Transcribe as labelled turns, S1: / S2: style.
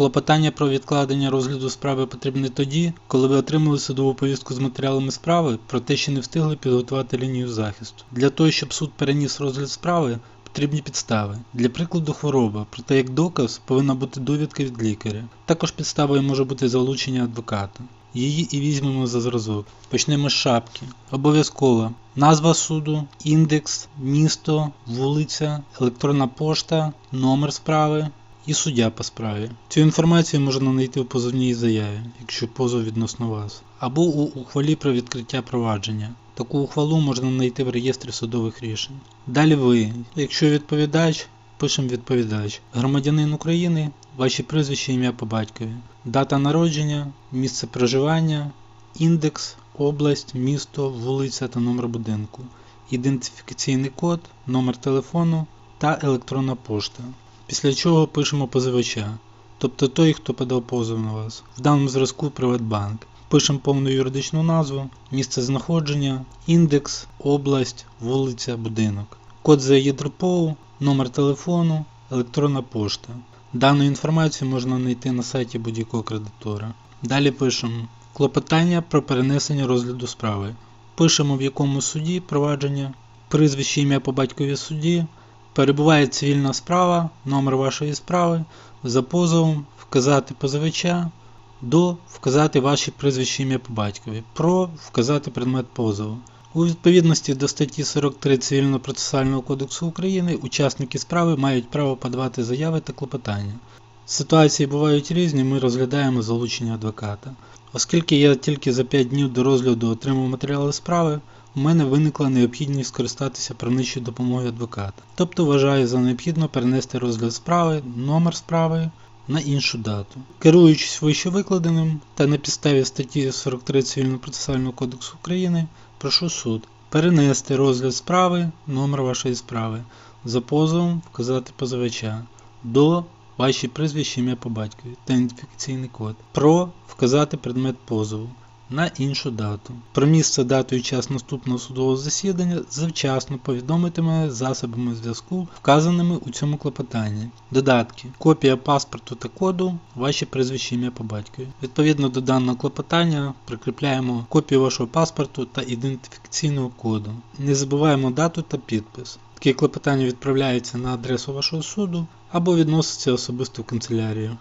S1: Клопотання про відкладення розгляду справи потрібне тоді, коли ви отримали судову повістку з матеріалами справи, проте ще не встигли підготувати лінію захисту. Для того, щоб суд переніс розгляд справи, потрібні підстави. Для прикладу хвороба, проте як доказ повинна бути довідка від лікаря. Також підставою може бути залучення адвоката. Її і візьмемо за зразок. Почнемо з шапки. Обов'язково назва суду, індекс, місто, вулиця, електронна пошта, номер справи і суддя по справі. Цю інформацію можна знайти в позовній заяві, якщо позов відносно вас, або у ухвалі про відкриття провадження. Таку ухвалу можна знайти в реєстрі судових рішень. Далі ви, якщо відповідач, пишемо відповідач. Громадянин України, ваші прізвище, ім'я по батькові, дата народження, місце проживання, індекс, область, місто, вулиця та номер будинку, ідентифікаційний код, номер телефону та електронна пошта. Після чого пишемо позивача, тобто той, хто подав позов на вас. В даному зразку Приватбанк. Пишемо повну юридичну назву, місце знаходження, індекс, область, вулиця, будинок, код за ЄДРПОУ, номер телефону, електронна пошта. Дану інформацію можна знайти на сайті будь-якого кредитора. Далі пишемо клопотання про перенесення розгляду справи. Пишемо в якому суді провадження, прізвище ім'я по батькові судді, перебуває цивільна справа, номер вашої справи, за позовом вказати позивача, до вказати ваші прізвище ім'я по батькові, про вказати предмет позову. У відповідності до статті 43 Цивільного процесуального кодексу України учасники справи мають право подавати заяви та клопотання. Ситуації бувають різні, ми розглядаємо залучення адвоката. Оскільки я тільки за 5 днів до розгляду отримав матеріали справи, у мене виникла необхідність скористатися правничою допомогою адвоката. Тобто вважаю за необхідно перенести розгляд справи, номер справи на іншу дату. Керуючись вище викладеним та на підставі статті 43 Цивільного процесуального кодексу України, прошу суд перенести розгляд справи, номер вашої справи, за позовом вказати позивача до ваші прізвище ім'я по батькові та ідентифікаційний код. Про вказати предмет позову на іншу дату. Про місце, дату і час наступного судового засідання завчасно повідомити мене засобами зв'язку, вказаними у цьому клопотанні. Додатки. Копія паспорту та коду, ваші прізвище ім'я по батькові. Відповідно до даного клопотання прикріпляємо копію вашого паспорту та ідентифікаційного коду. Не забуваємо дату та підпис. Такі клопотання відправляються на адресу вашого суду або відносяться особисто в канцелярію.